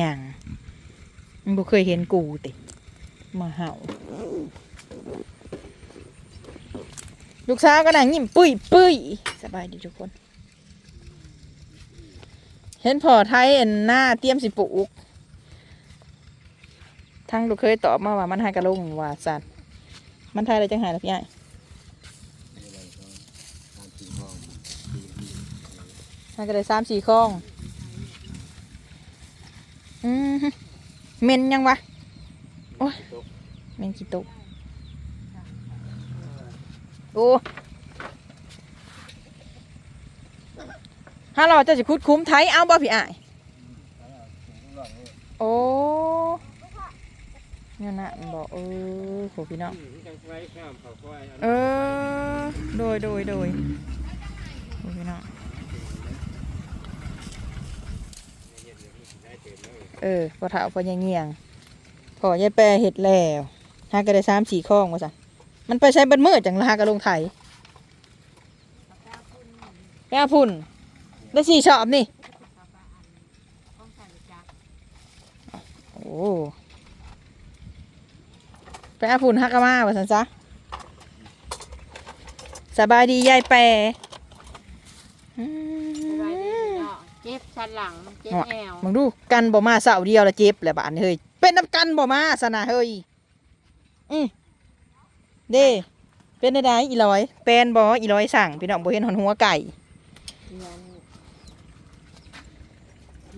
หยังมันบ่เคยเห็นกูติ มาเห่า ลูกสาวก็นั่งยิ้มปุ้ยปุ้ยสบายดีทุกคน เห็นพอไทยอันหน้าเตรียมสิปลูกทั้งลูกเคยตอบมาว่ามันให้กระลงว่าสันมันไทยอะไรจังหายล่ะพี่ไอ้ให้ก็ได้สามสี่ข้อง อืมฮึเมนยังวะโอ้ยเมนกี่ตุกโอ้ฮัลโหลเจะจะคุดคุ้มไทยเอาบ่พี่อ้ายโอ้เนี่ยนะมันบอกเออโหพี่น้องเออโดยโดยโดยโหพี่น้อง เออพอเถาพอยังเงียงพอยายแปรเห็ดแล้วหาก็ได้สามสี่ข้องว่าสันมันไปใช้บันมืดจังลากระลงไถไปเอาพุ่นได้สี่ชอบนี่โอ้ไปเอาพุ่นฮักกะมาว่าสันซะสบายดียายแปรอืม สบายดีเนาะ เจ็บสันหลังเจ็บแอวมึงดูกันบ่มาเสาเดียวละเจ็บแหละบาดนเฮ้ยเป็นน้ำกันบ่มาสนะเฮ้ยอืมเด้เป็นได้ไดอีร้อยเป็นบ่อีร้อยสั่งพี่น้องบ่เห็นหอนหัวไก่เรียน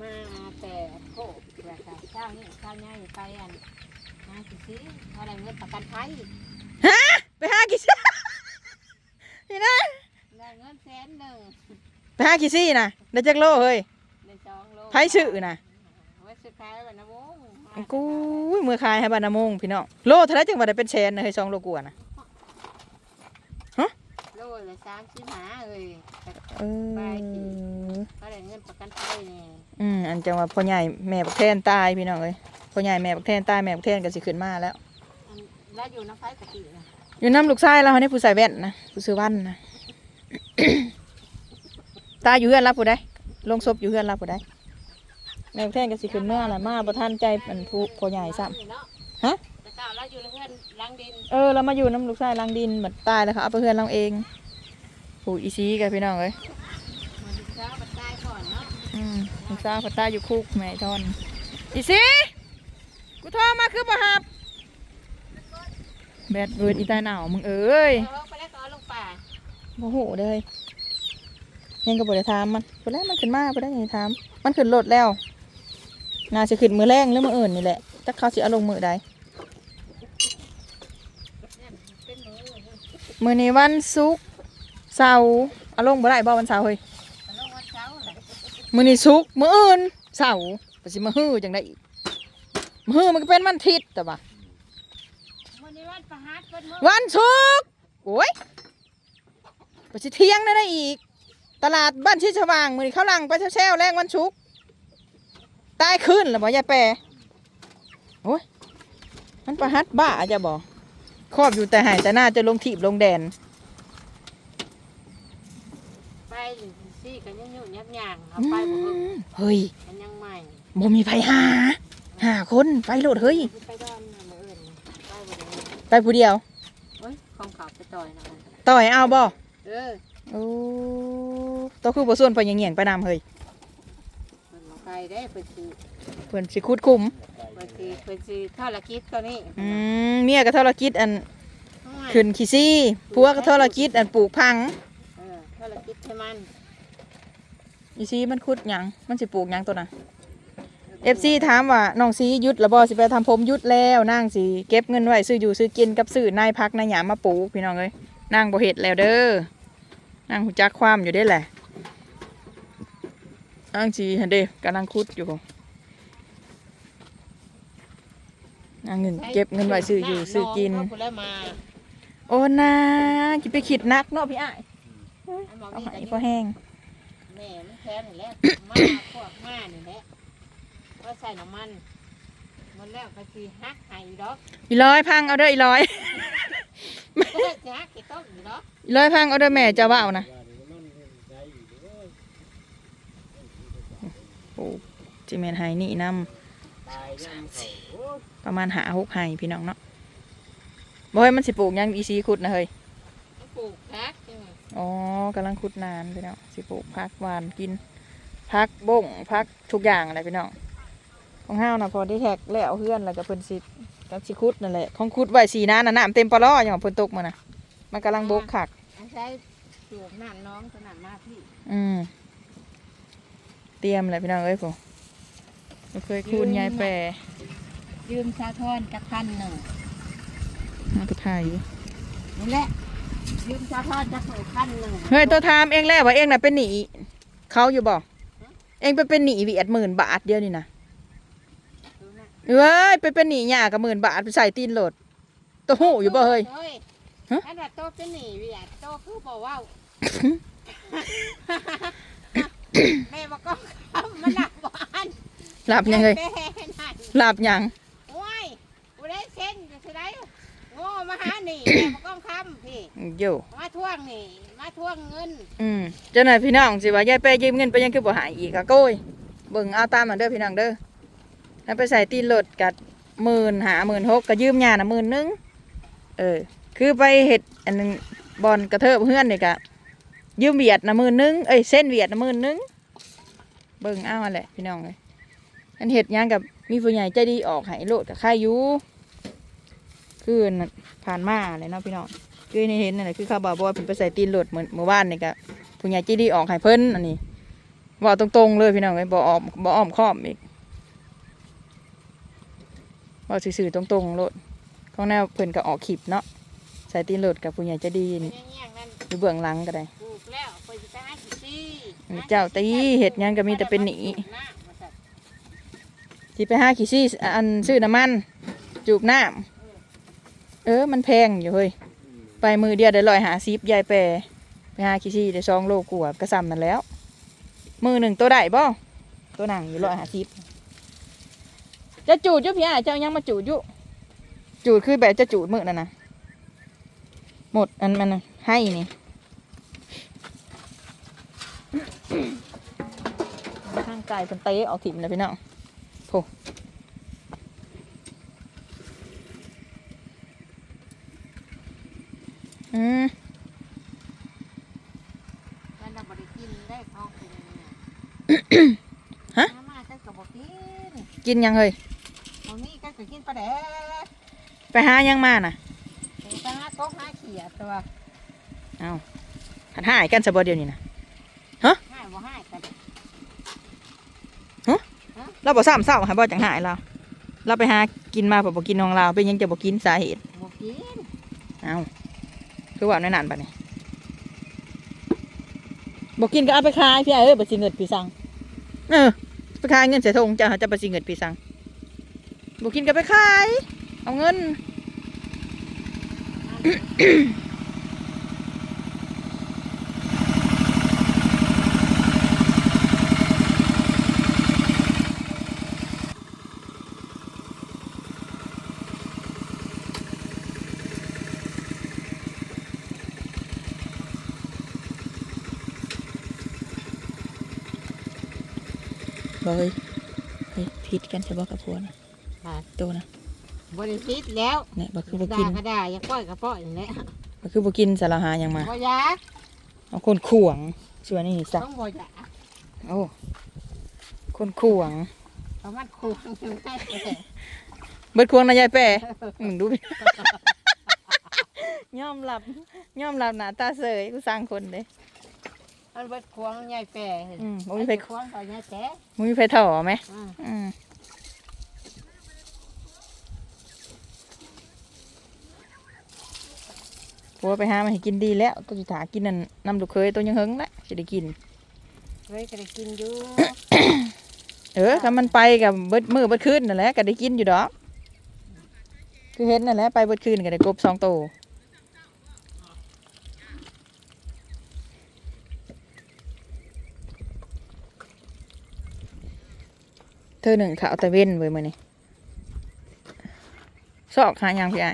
มาแต่โคกแบบว่าเจ้านี่เจ้าใหญ่ไปอันมาสิสิเท่าไรเงินประกันภัยไปหากี่นี่นะได้เงินแสนหนึ่งไปหากี่ซี่นะได้จักโลเฮ้ย ได้สองโลไผซื้อน่ะไว้ซื้อขายไว้นะวงกูยมือคายให้บานาโมงพี่น้องโลเท่าไหรจังว่าได้เป็นแสนนะเฮ้ยสองโลกว่านะโลละสามสิบห้าเอ้ยเออเท่าไรเงินประกันภัยนี่อืมอันจังว่าพ่อใหญ่แม่บักแทนตายพี่น้องเอ้ยพ่อใหญ่แม่บักแทนตายแม่บักแทนก็สิขึ้นมาแล้วอันแล้วอยู่น้ำไฟกะทินะอยู่น้ำลูกชายเราเนี่ยผู้ใส่แว่นนะผู้ซื้อวันนะ ตาอยู่เฮือนรับผู้ใดลงศพอยู่เฮือนรับผู้ใด แม่บักแทนก็สิขึ้นเมื่อละมาประท่านใจมันผู้พ่อใหญ่ซ้เนาะฮะแต่เก่าเราอยู่ในเงินล้างดินำเออเรามาอยู่น้ำลูกชายลังดินเหมือนตายแล้วค่ะเอาไปเฮือนเราเองผู้อีซีกันพี่น้องเอ้ยมาดูเช้ามาตายก่อนเนาะอืมลูกสาวพ่อตาอยู่คุกแม่ทอนอีซีกูโทรมาคือบ่ฮับแบดเวิร์ดอีตาหนาวมึงเอ้ยเอาลงไปแล้วก็เอาลงป่าโมโหเลยยังก็บ่ได้ถามมันบ่ได้มันขึ้นมาบ่ได้ยังถามมันขึ้นรถแล้ว น่าสิขึ้นมือแรงหรือมืออื่นนี่แหละจักเขาสิเอาลงมือใดมือนี้วันศุกร์เสาร์เอาลงบ่ได้บ่วันเสาร์เฮ้ยมื้อนี้ศุกร์มืออื่นเสาร์ก็สิมาฮื้อจังได๋อีกมาฮื้อมันก็เป็นวันอาทิตย์แต่ว่าวันนี้วันประหัสวันเมื่อวันศุกร์โอ้ยก็สิเที่ยงได้ได้อีก ตลาดบ้านที่สว่างมือนี้เขาลังไปแช่วๆแรงวันศุกร์ ตายขึ้นแล้วบ่ยายแปรโอ้ยมันประหัดบ้าจะบอกครอบอยู่แต่หายแต่หน้าจะลงถีบลงแดน ไปซี่กันยังอยู่ยับย่างเอาไปบ่เบิ่งเฮ้ยมันยังใหม่บ่มีไผหาหาคนไปโหลดเฮ้ย ไปดอนน่ะมื้ออื่นไปบ่ได้ไปผู้เดียวเฮ้ยของเขาไปต่อยนะมันต่อยเอาบ่เออโอ้ตัวคือบ่ส่วนไปยังเงียงไปนำเฮ้ยมันบ่ ไกลได้เพิ่นสิเพิ่นสิคุดคุมเพิ่นสิเพิ่นสิธุรกิจตัวนี้อืมเมียก็ธุรกิจอันขึ้นขี้ซี่ผัวก็ธุรกิจอันปลูกพังเออธุรกิจให้มันอีซีมันคุดหยังมันสิปลูกหยังตัวน่ะ FC ถามว่าน้องซีหยุดแล้วบ่สิไปทำผมหยุดแล้วนางสิเก็บเงินไว้ซื้ออยู่ซื้อกินกับซื้อนายพักนายหยามมาปลูกพี่น้องเอ้ยนางบ่เฮ็ดแล้วเด้อนางหูจักความอยู่ได้แหละ นางสิหั่นเด้กำลังคุดอยู่นางเงินเก็บเงินไว้ซื้ออยู่ซื้อกินเอาผู้แล้วมาโอ้นาจิไปคิดนักเนาะพี่อ้ายอันบ่เอามีให้แต่พอแห้งแม่มันแค่นี่แหละมาพวกมานี่แหละว่าใส่น้ำมันหมันแล้วก็สิฮักให้อีดอกอีร้อยพังเอาเด้ออีร้อยจะฮักกี่ต้นอีดอกอีร้อยพังเอาเด้อแม่จะว่าเอานะ โอ้จิเมนไฮนี่นำประมาณหาหกไห้พี่น้องเนาะบ่เฮ้ยมันสิปลูกหยังอีซีขุดนะเฮ้ยปลูกพักจังหวะอ๋อกำลังขุดนานพี่น้องสิปลูกพักหวานกินพักบ่งพักทุกอย่างอะไรพี่น้องของห้าวนะพอได้แท็กแล้วเพื่อนแล้วก็เพิ่นสิกับสิขุดนั่นแหละของขุดไว้สีน้าน่ะน้ำเต็มปลออย่างเพิ่นตกมานะมันกำลังบกขักอาศัยปลูกน้ำน้องสนามมาพี่อืม เตรียมเลยพี่น้องเอ้ยผมบ่เคยคูณยายแปรยืมชาทอนจักพันหนึ่งมาไปถ่ายอยู่นี่แหละยืมชาทอนจักหนึ่งพันหนึ่งเฮ้ยตัวทามเองแล้วว่าเองน่ะเป็นหนีเขาอยู่บ่เองไปเป็นหนีเวียดหมื่นบาทเดียวนี่นะดูนะเอ้ยไปเป็นหนีหยากับหมื่นบาทไปใส่ตีนโหลดตัวหูอยู่บ่เฮ้ยฮะอันว่าโตเป็นหนีเวียดโตคือบอกว่า แม่บอกก็คำมันหนักบ้านหลับยังไงแม่นั่นหลับยังโอ้ยกูได้เส้นจะได้โง่มาหาหนีแม่บอกก็คำพี่ อยู่มาทวงหนีมาทวงเงินอืมเจ้าหน่อยพี่น้องสิว่ายายแปรยืมเงินไปยังคือบ่หายอีกอะโก้ยเบิ่งเอาตามมันเด้อพี่น้องเด้อแล้วไปใส่ตีนโหลดกัดหมื่นหาหมื่นหกก็ยืมยาน่ะหมื่นหนึงเออ คือไปเห็ดอันนึงบอลกระเทิบเพื่อนนี่กะ ยืมเวียดนะมื่นหนึงเอ้ยเส้นเวียดนะมื่นหนึงเบิ่งเอาหั่นแหละพี่น้องเลยอันเห็ดยังกับมีผู้ใหญ่ใจดีออกให้โลดกับค่ายูคือนผ่านมาเลยเนาะพี่น้องคือในเห็นนั่นแหละคือเขาบอกว่าเพิ่นไปใส่ตีนโหลดเหมือนเมื่อวานนี่กะผู้ใหญ่ใจดีออกให้เพิ่นอันนี้บอกตรงๆเลยพี่น้องไอ้ยบ่ออมบอ้อมค้อมอีกบอกสื่อๆตรงๆโลดของแนวเพิ่นก็ออกคลิปเนาะใส่ตีนโลดกับผู้ใหญ่ใจดีเป็นนี่อเงี้ยนั่นอยู่เบื้องหลังก็ได้ ปลูกแล้วไปจะหากี่ซี่อันนี้เจ้าตีเฮ็ดหยังก็มีแต่เป็นหนี้น้ำมาสัตว์สิไปหาขี้ซี่อันซื้อน้ำมัน จูบน้ำเออมันแพงอยู่เฮ้ยไปมือเดียวได้ร้อยหาซิบยายแปรไปหาขี้ซี่ได้สองโลกว่าก็ซ้ำนั่นแล้ว มือหนึ่งตัวได้บ่ตัวหนังอยู่ร้อยหาซิบจะจูดอยุพี่อะเจ้ายังมาจูดอยุจูดคือแบบจะจูดมือนั่นนะหมดอันมันน่ะให้นี่ ข้างกายเป็นเตะออกถิ่มเลยพี่น้องโผอืมมันน่ะบ่ได้กินได้ของกินเนี่ยฮะมาก็ก็บ่กินกินยังเลยบ่มีก็ก็กินปลาแดกไปหายังมาน่ะไปหากบหาเขียดตัวเอาหันหายกันสะบเดียวนี่นะให้บ่ให้กันเราบอกซ้ำเศร้าหาบ่จังหายเราเราไปหากินมาเผื่อบ่กินของเราเป็นหยังจะบ่กินสาเหตุบ่กินเอาคือว่าในนั้นปะเนี่ยบ่กินก็เอาไปขายพี่ไอ้เอ้ยบ่สิเงินพี่สั่งเออไปขายเงินเสียทงจะจะบ่สิเงินพี่สั่งบ่กินก็ไปขายเอาเงิน บ่เฮ้ยเฮ้ยผิดกันใช่บ่กับผัวนะค่ะตัวนะบ่ได้คิดแล้วเนี่ยบ่คือบ่ด่ากินก็ด่าอย่าป้อยก็ป้อยนั่นแหละบ่คือบ่กินสารหาหยังมา บ่อยากเอาคนขวงส่วนนี้ซะต้องบ่อยากโอ้ คนขวง เพราะมันคูงจังได๋แต่เบิดควงนะยายแปะมึงดูดิยอมรับยอมรับหน้าตาเสยกูสร้างคนเด้ มันเบิดควงใหญ่แปรอืมบ่มีไผควงต่อใหญ่แปรมึงมีไฟถ่อไหมอืมอืมผัวไปหามาให้กินดีแล้วก็สิถากินนั่นน้ำลูกเคยตัวยังเฮิงละสิได้กิน เฮ้ยก็ได้กินอยู่เออถ้ามันไปกับเบิดมือเบิดคืนนั่นแหละก็ได้กินอยู่ดอก คือเห็นนั่นแหละไปเบิดคืนก็ได้กบสองโตว เธอหนึ่งขาวตะเว้นเว้มือนี่ซอกหายังพี่ไอ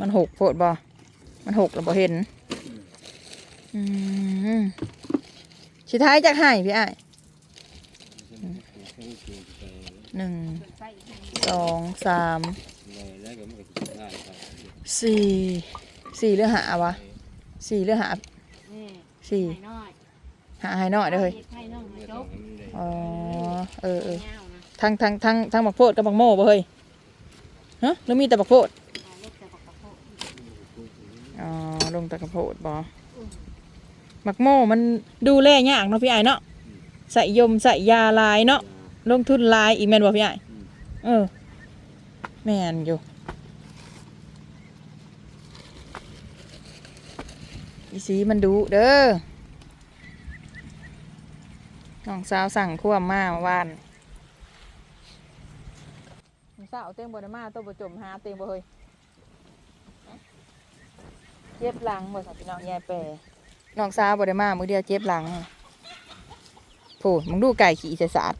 มันหกโพดบ่มันหกแล้วบ่เห็นอืมสิท้ายจากให้พี่ไอ้หนึ่งสองสามสี่สี่หรือหาวะสี่หรือหา สี่ไข่น้อยหาให้น้อยเด้อเฮ้ยไข่น้องมาจกอ๋อเออเออเงานะทั้งทั้งทั้งทั้งบักโพดกับบักโม่บ่เฮ้ยฮะแล้วมีแต่บักโพดเอาเล็กแต่ปากกระโปงอ๋อลงแต่กระโพดบ่บักโม่มันดูแลยากเนาะพี่ไอ้ายเนาะใส่ยมใส่ยาลายเนาะลงทุนลายอีกแม่นบ่พี่ไอ้ายเออแม่นอยู่ อีสีมันดูเด้อน้องสาวสั่งควมมาเมื่อวานน้องสาวเต็งบ่ได้มาตัวบ่จมหาเต็งบ่เฮ้ยเจ็บหลังบ่สับพี่น้องยายแปรน้องสาวบ่ได้มามื้อเดียวเจ็บหลังโผมึงดูไก่ขี่ใส่สาด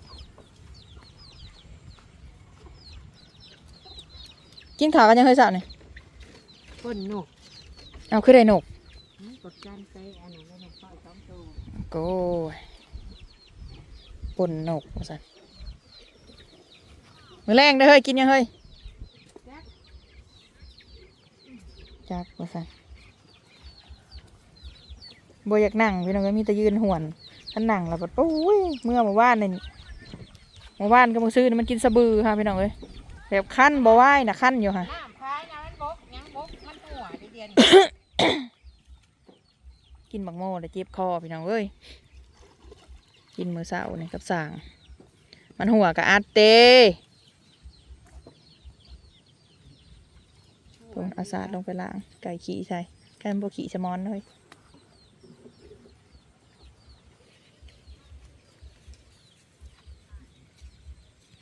กินข้าวกันยังเคยสาวนี่ก้นนกเอาคือได้นกหืม กดการใส่อันนั้นไว้ในข้อยสองตัวโก้ยปนนกว่าซั่นมื้อแรงได้เฮ้ยกินยังเฮ้ยจักว่าสันบ่อยากนั่งพี่น้องก็มีแต่ยืนห่วนถ้านั่งแล้วก็โอ้ยเมื่อเมื่อวานนี่เมื่อวานก็มาซื้อนี่มันกินสะบือค่ะพี่น้องเอ้ยแบบคั้นบ่ไหวนะคั้นอยู่ค่ะน้ำพายน้ำมันบกยังบกมันหัวเดียว กินบักโม่แล้วเจ็บคอพี่น้องเอ้ยกินมือเส้านี่ยกับสาง มันหัวกับอาเตผมอาสาดลงไปล้างไก่ขี่ใส่ไก่มันบ่ขี่สมอนเลย